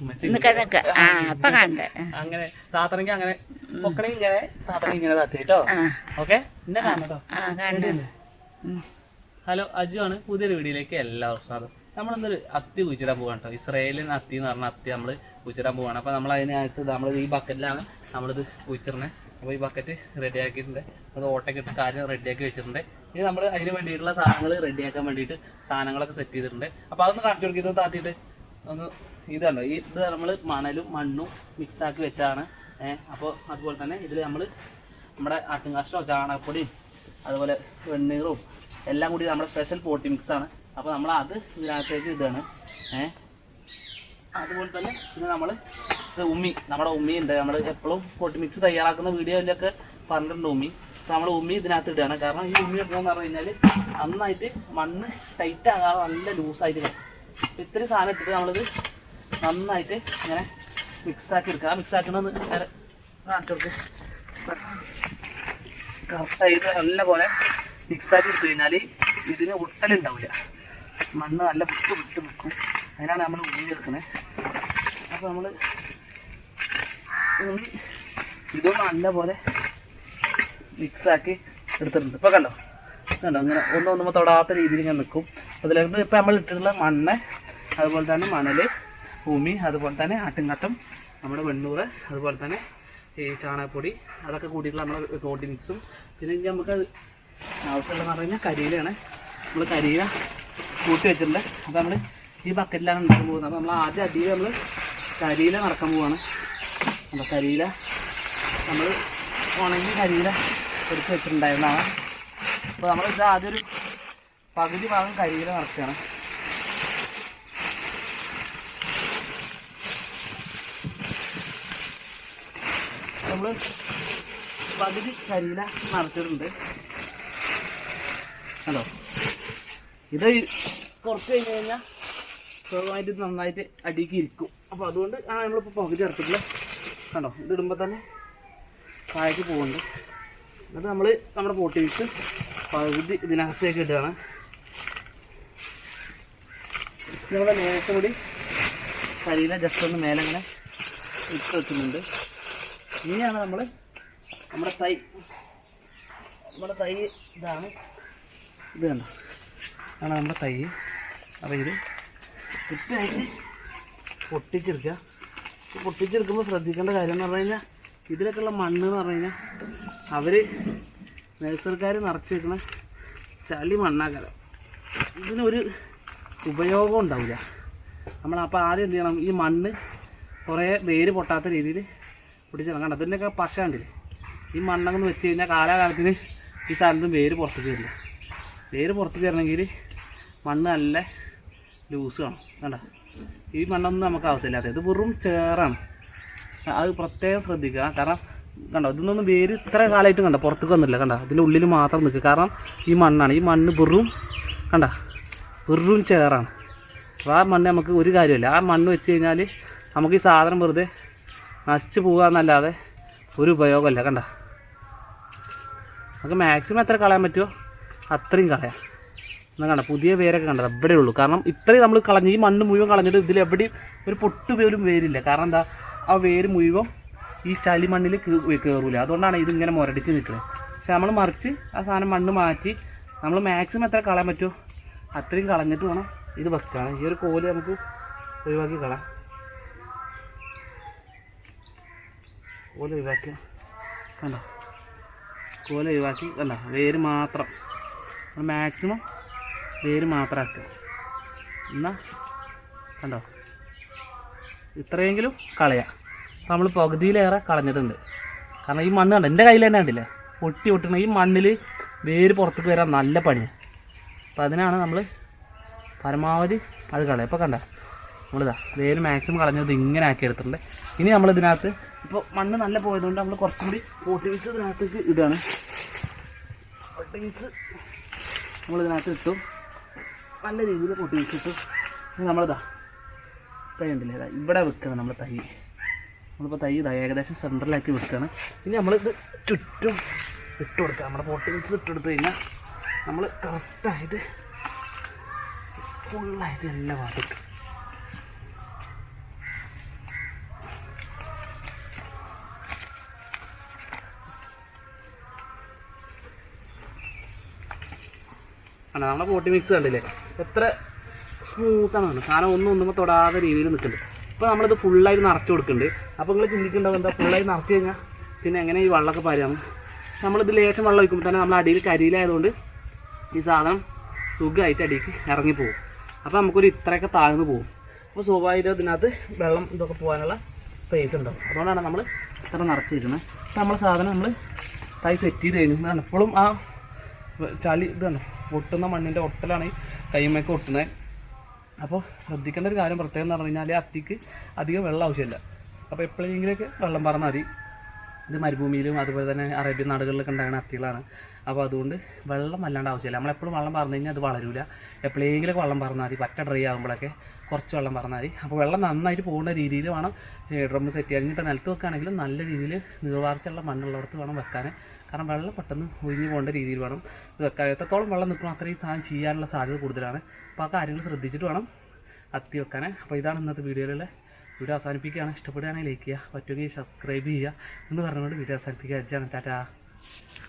ഉമ്മച്ചി നിക്ക നിക്ക ആ അപ്പൊ കണ്ട്. അങ്ങനെ താത്തണെങ്കിൽ അങ്ങനെ പൊക്കണെങ്കിൽ ഇങ്ങനെ താത്തണെങ്കിൽ ഇങ്ങനെ താത്തി കേട്ടോ. ഓക്കെ? എന്നെ കാണട്ടോ ഹലോ അജു ആണ് പുതിയൊരു വീഡിയോയിലേക്ക് എല്ലാവർക്കും സ്വാഗതം നമ്മളെന്തൊരു അത്തി കുഴിച്ചിടാൻ പോവാണ് കേട്ടോ. ഇസ്രായേലിൽ അത്തി എന്ന് പറഞ്ഞ അത്തി നമ്മൾ കുഴിച്ചിടാൻ പോവാണ്. അപ്പോൾ നമ്മൾ അതിനകത്ത് നമ്മൾ ഈ ബക്കറ്റിലാണ് നമ്മളിത് കുഴിച്ചിടുന്നത് അപ്പോൾ ഈ ബക്കറ്റ് റെഡി ആക്കിയിട്ടുണ്ട് അത് ഓട്ടൊക്കെ ഇട്ട് കാര്യം റെഡിയാക്കി വെച്ചിട്ടുണ്ട്. ഇനി നമ്മൾ അതിന് വേണ്ടിയിട്ടുള്ള സാധനങ്ങൾ റെഡിയാക്കാൻ വേണ്ടിയിട്ട് സാധനങ്ങളൊക്കെ സെറ്റ് ചെയ്തിട്ടുണ്ട്. അപ്പോൾ അതൊന്ന് കാണിച്ചു കൊടുക്കുന്നത് താത്തിയിട്ട്. ഒന്ന് ഇതുണ്ടോ ഈ ഇത് നമ്മൾ മണലും മണ്ണും മിക്സ് ആക്കി വെച്ചാണ് ഏഹ് അപ്പോൾ അതുപോലെ തന്നെ ഇതിൽ നമ്മൾ നമ്മുടെ ആട്ടുംകാഷ്ടോ ചാണകപ്പൊടിയും അതുപോലെ വെണ്ണീറും എല്ലാം കൂടി നമ്മുടെ സ്പെഷ്യൽ പോട്ടി മിക്സ് ആണ്. അപ്പോൾ നമ്മൾ അത് ഇതിനകത്തേക്ക് ഇതാണ് ഏഹ് അതുപോലെ തന്നെ പിന്നെ നമ്മൾ ഉമ്മി നമ്മുടെ ഉമ്മി ഉണ്ട് നമ്മൾ എപ്പോഴും പോട്ടി മിക്സ് തയ്യാറാക്കുന്ന വീഡിയോയിലൊക്കെ പറഞ്ഞിട്ടുണ്ട് ഉമ്മി. നമ്മൾ ഉമ്മി ഇതിനകത്ത് ഇടുകയാണ് കാരണം ഈ ഉമ്മി ഇടണമെന്ന് പറഞ്ഞു കഴിഞ്ഞാൽ നന്നായിട്ട് മണ്ണ് ടൈറ്റ് ആകാതെ നല്ല ലൂസായിട്ട് ഇത്രയും സാധനം ഇട്ടിട്ട് നമ്മളിത് നന്നായിട്ട് ഇങ്ങനെ മിക്സ് ആക്കി എടുക്കുക ആ നേരെ കൊടുക്ക്. കറക്റ്റായിട്ട് നല്ല പോലെ മിക്സ് ആക്കി എടുത്തു കഴിഞ്ഞാൽ ഇതിന് ഒട്ടലുണ്ടാവില്ല മണ്ണ് നല്ല വിട്ട് വിട്ട് നിൽക്കും. അതിനാണ് നമ്മൾ ഉള്ളി ചേർക്കുന്നത് അപ്പോൾ നമ്മൾ ഉള്ളി ഇതും നല്ല പോലെ മിക്സ് ആക്കി എടുത്തിട്ടുണ്ട്. ഇപ്പോൾ കണ്ടോ? കണ്ടോ? അങ്ങനെ ഒന്നും ഒന്നും തൊടാത്ത രീതിയിൽ ഇങ്ങനെ നിൽക്കും അതിലേക്ക് ഇപ്പോൾ നമ്മൾ ഇട്ടിട്ടുള്ള മണ്ണ് അതുപോലെ തന്നെ മണൽ ഭൂമി അതുപോലെ തന്നെ ആട്ടുംകട്ടം നമ്മുടെ വെണ്ണൂറ് അതുപോലെ തന്നെ ഈ ചാണകപ്പൊടി അതൊക്കെ കൂട്ടിയിട്ടുള്ള നമ്മുടെ പ്രോട്ടീൻ മിക്സും പിന്നെ നമുക്ക് ആവശ്യമുള്ളതെന്ന് പറഞ്ഞു കഴിഞ്ഞാൽ കരിയിലാണ്. നമ്മൾ കരിയില കൂട്ടി വെച്ചിട്ടുണ്ട്. അപ്പോൾ നമ്മൾ ഈ ബക്കറ്റിലാണ് ഉണ്ടാക്കാൻ പോകുന്നത്. അപ്പോൾ നമ്മൾ ആദ്യം അടിയിൽ നമ്മൾ കരിയില നടക്കാൻ പോവാണ്. അപ്പോൾ കരിയില നമ്മൾ ഉണങ്ങി കരിയില എടുത്ത് വെച്ചിട്ടുണ്ടായിരുന്നതാണ്. അപ്പോൾ നമ്മൾ ഇത് ആദ്യം ഒരു പകുതി ഭാഗം കരിയിൽ നടക്കുകയാണ് നമ്മൾ പകുതി കരിയില നിറച്ചിട്ടുണ്ട്. കണ്ടോ? ഇത് കുറച്ച് കഴിഞ്ഞ് കഴിഞ്ഞാൽ സ്വഭാവമായിട്ട് നന്നായിട്ട് അടിക്ക് ഇരിക്കും. അപ്പോൾ അതുകൊണ്ട് ആ നമ്മളിപ്പോൾ പകുതി ഇറക്കിട്ടില്ല കണ്ടോ? ഇത് ഇടുമ്പോൾ തന്നെ താഴേക്ക് പോകുന്നുണ്ട്. എന്നിട്ട് നമ്മൾ നമ്മുടെ പോട്ടി മിക്സ് പകുതി ഇതിനകത്തേക്ക് ഇടുകയാണ്. നമ്മുടെ നേരത്തെ കൂടി കരിയില ജസ്റ്റ് ഒന്ന് മേലെ ഇങ്ങനെ ഇട്ട് വെക്കുന്നുണ്ട്. ഇനിയാണ് നമ്മൾ നമ്മുടെ തൈ നമ്മുടെ തൈ ഇതാണ്. ഇത് കണ്ടോ? ആണ് നമ്മുടെ തൈ. അപ്പോൾ ഇത് കൃത്യമായിട്ട് പൊട്ടിച്ചെടുക്കുക. പൊട്ടിച്ചെടുക്കുമ്പോൾ ശ്രദ്ധിക്കേണ്ട കാര്യം എന്ന് പറഞ്ഞു കഴിഞ്ഞാൽ ഇതിലൊക്കെയുള്ള മണ്ണ് എന്ന് പറഞ്ഞു കഴിഞ്ഞാൽ അവർ നഴ്സറിക്കാർ നിറച്ച് വെക്കുന്ന ചളി മണ്ണാക്കല ഇതിനൊരു ഉപയോഗം ഉണ്ടാവില്ല. നമ്മൾ അപ്പോൾ ആദ്യം എന്ത് ചെയ്യണം? ഈ മണ്ണ് കുറേ വേര് പൊട്ടാത്ത രീതിയിൽ പിടിച്ചിടണം കണ്ടോ? ഇതിന്റെയൊക്കെ പശ കണ്ടില്ലേ? ഈ ഒന്ന് വെച്ച് കഴിഞ്ഞാൽ കാലാകാലത്തിന് ഈ സ്ഥലത്തും വേര് പുറത്തേക്ക് വരില്ല. വേര് പുറത്തേക്ക് വരണമെങ്കിൽ മണ്ണ് നല്ല ലൂസ് വേണം. കണ്ട? ഈ മണ്ണൊന്നും നമുക്ക് ആവശ്യമില്ലാത്ത ഇത് വെറും ചേറാണ്. അത് പ്രത്യേകം ശ്രദ്ധിക്കുക. കാരണം കണ്ടോ? ഇതൊന്നും വേര് ഇത്ര കാലമായിട്ട് കണ്ട? പുറത്തേക്ക് വന്നില്ല കണ്ട? ഇതിന്റെ ഉള്ളിൽ മാത്രം നിൽക്കുക കാരണം ഈ മണ്ണാണ്. ഈ മണ്ണ് വെറും കണ്ട? വെറും ചേറാണ്. അപ്പോൾ ആ മണ്ണ് നമുക്ക് ഒരു കാര്യമില്ല. ആ മണ്ണ് വെച്ച് കഴിഞ്ഞാൽ നമുക്ക് ഈ സാധനം വെറുതെ നശിച്ചു പോകുക എന്നല്ലാതെ ഒരു ഉപയോഗമല്ല കണ്ട? നമുക്ക് മാക്സിമം എത്ര കളയാൻ പറ്റുമോ അത്രയും കളയാം. എന്നാൽ കണ്ട? പുതിയ വേരൊക്കെ കണ്ടത് എവിടെ ഉള്ളൂ. കാരണം ഇത്രയും നമ്മൾ കളഞ്ഞ് ഈ മണ്ണ് മുഴുവൻ കളഞ്ഞിട്ട് ഇതിൽ എവിടെയും ഒരു പൊട്ട് പോലും വേരില്ല. കാരണം എന്താ? ആ വേര് മുഴുവൻ ഈ ചളി മണ്ണിൽ കയറൂല അതുകൊണ്ടാണ് ഇതിങ്ങനെ മുരടിച്ച് നിൽക്കുന്നത് പക്ഷെ നമ്മൾ മറിച്ച് ആ സാധനം മണ്ണ് മാറ്റി നമ്മൾ മാക്സിമം എത്ര കളയാൻ പറ്റുമോ അത്രയും കളഞ്ഞിട്ട് വേണം ഇത് വെക്കാൻ ഈ ഒരു കോൽ നമുക്ക് ഒഴിവാക്കി കളയാം. കോൽ ഒഴിവാക്കി. കണ്ടോ? കോൽ ഒഴിവാക്കി. കണ്ട? വേര് മാത്രം. മാക്സിമം വേര് മാത്രം ആക്കുക. എന്നാ? കണ്ടോ? ഇത്രയെങ്കിലും കളയാം. നമ്മൾ പകുതിയിലേറെ കളഞ്ഞിട്ടുണ്ട്. കാരണം ഈ മണ്ണ് കണ്ട? എന്റെ കയ്യിൽ തന്നെ കണ്ടില്ലേ? പൊട്ടി പൊട്ടണ. ഈ മണ്ണിൽ വേര് പുറത്തേക്ക് വരാൻ നല്ല പണിയാണ് അപ്പം അതിനാണ് നമ്മൾ പരമാവധി അത് കളയുക ഇപ്പോൾ കണ്ട നമ്മളിതാ വേര് മാക്സിമം കളഞ്ഞത് ഇങ്ങനെ ആക്കി എടുത്തിട്ടുണ്ട്. ഇനി നമ്മൾ ഇതിനകത്ത് ഇപ്പോൾ മണ്ണ് നല്ല പോയതുകൊണ്ട് നമ്മൾ കുറച്ചും കൂടി പോട്ടി വെച്ച് ഇതിനകത്തേക്ക് ഇടുകയാണ്. പോട്ടി മിക്സ് നമ്മളിതിനകത്ത് ഇട്ടു. നല്ല രീതിയിൽ പൊട്ടി മിക്സ് ഇട്ടു. ഇനി നമ്മളിതാ ഇപ്പം ഉണ്ടല്ലേ ഇതാ ഇവിടെ വെക്കണം നമ്മൾ തൈ. നമ്മളിപ്പോൾ തൈ ഇതായി ഏകദേശം സെന്ററിലാക്കി വെക്കുകയാണ് ഇനി നമ്മളിത് ചുറ്റും ഇട്ട് കൊടുക്കുക നമ്മുടെ പോട്ടിങ്സ് കൊടുത്തു കഴിഞ്ഞാൽ നമ്മൾ കറക്റ്റായിട്ട് ഫുള്ളായിട്ട് എല്ലാം ഭാഗത്തും ആണ് നമ്മുടെ പോട്ടി മിക്സ് കണ്ടില്ലേ? എത്ര സ്മൂത്താണ് സാധനം ഒന്നും ഒന്നും തൊടാതെ രീതിയിൽ നിൽക്കുന്നുണ്ട് ഇപ്പോൾ നമ്മളിത് ഫുള്ളായി നിറച്ച് കൊടുക്കുന്നുണ്ട്. അപ്പോൾ നിങ്ങൾ ചിന്തിക്കേണ്ടത് എന്താ? ഫുള്ളായി നിറച്ച് കഴിഞ്ഞാൽ പിന്നെ എങ്ങനെ ഈ വെള്ളമൊക്കെ പാരാണ് നമ്മളിത് ലേശം വെള്ളം ഒഴിക്കുമ്പോൾ തന്നെ നമ്മൾ അടിയിൽ കരിയിലായതുകൊണ്ട് ഈ സാധനം സുഖമായിട്ട് അടിയിലേക്ക് ഇറങ്ങിപ്പോകും അപ്പോൾ നമുക്കൊരു ഇത്രയൊക്കെ താഴ്ന്നു പോകും അപ്പോൾ സ്വാഭാവികം ഇതിനകത്ത് വെള്ളം ഇതൊക്കെ പോകാനുള്ള സ്പേസ് ഉണ്ടാവും. അതുകൊണ്ടാണ് നമ്മൾ ഇത്ര നിറച്ചിരിക്കുന്നത്. അപ്പോൾ നമ്മൾ സാധനം നമ്മൾ തൈ സെറ്റ് ചെയ്ത് കഴിഞ്ഞാണ് എപ്പോഴും ആ ചളി ഇതാണ്. ഒട്ടുന്ന മണ്ണിന്റെ ഒട്ടലാണ് ഈ കൈമയൊക്കെ ഒട്ടുന്നത്. അപ്പോൾ ശ്രദ്ധിക്കേണ്ട ഒരു കാര്യം പ്രത്യേകം എന്ന് പറഞ്ഞു കഴിഞ്ഞാൽ അത്തിക്ക് അധികം വെള്ളം ആവശ്യമില്ല. അപ്പോൾ എപ്പോഴെങ്കിലൊക്കെ വെള്ളം പറഞ്ഞാൽ മതി. ഇത് മരുഭൂമിയിലും അതുപോലെ തന്നെ അറേബ്യൻ നാടുകളിലൊക്കെ ഉണ്ടാകുന്ന അത്തികളാണ്. അപ്പോൾ അതുകൊണ്ട് വെള്ളം വല്ലാണ്ട് ആവശ്യമില്ല. നമ്മളെപ്പോഴും വെള്ളം പറഞ്ഞു കഴിഞ്ഞാൽ അത് വളരില്ല എപ്പോഴെങ്കിലൊക്കെ വെള്ളം പറഞ്ഞാൽ മതി. പറ്റ ഡ്രൈ ആകുമ്പോഴൊക്കെ കുറച്ച് വെള്ളം പറഞ്ഞാൽ മതി. അപ്പോൾ വെള്ളം നന്നായിട്ട് പോകുന്ന രീതിയിൽ വേണം ഡ്രം സെറ്റ് ചെയ്യാൻ. ഇപ്പോൾ നിലത്ത് വെക്കുകയാണെങ്കിലും നല്ല രീതിയിൽ നീർവാർച്ചുള്ള മണ്ണുള്ളവർക്ക് വേണം വെക്കാൻ. കാരണം വെള്ളം പെട്ടെന്ന് ഒഴിഞ്ഞു പോകേണ്ട രീതിയിൽ വേണം ഇത് വെക്കാൻ. എത്രത്തോളം വെള്ളം നിൽക്കണം അത്രയും സാധനം ചെയ്യാനുള്ള സാധ്യത കൂടുതലാണ്. അപ്പോൾ ആ കാര്യങ്ങൾ ശ്രദ്ധിച്ചിട്ട് വേണം അത്തി വെക്കാൻ. അപ്പോൾ ഇതാണ് ഇന്നത്തെ വീഡിയോയിലുള്ള വീഡിയോ അവസാനിപ്പിക്കുകയാണ്. ഇഷ്ടപ്പെടുകയാണെങ്കിൽ ലൈക്ക് ചെയ്യുക പറ്റുമെങ്കിൽ സബ്സ്ക്രൈബ് ചെയ്യുക എന്ന് പറഞ്ഞുകൊണ്ട് വീഡിയോ അവസാനിപ്പിക്കുക. അജ്ജാണ് ടാറ്റാ.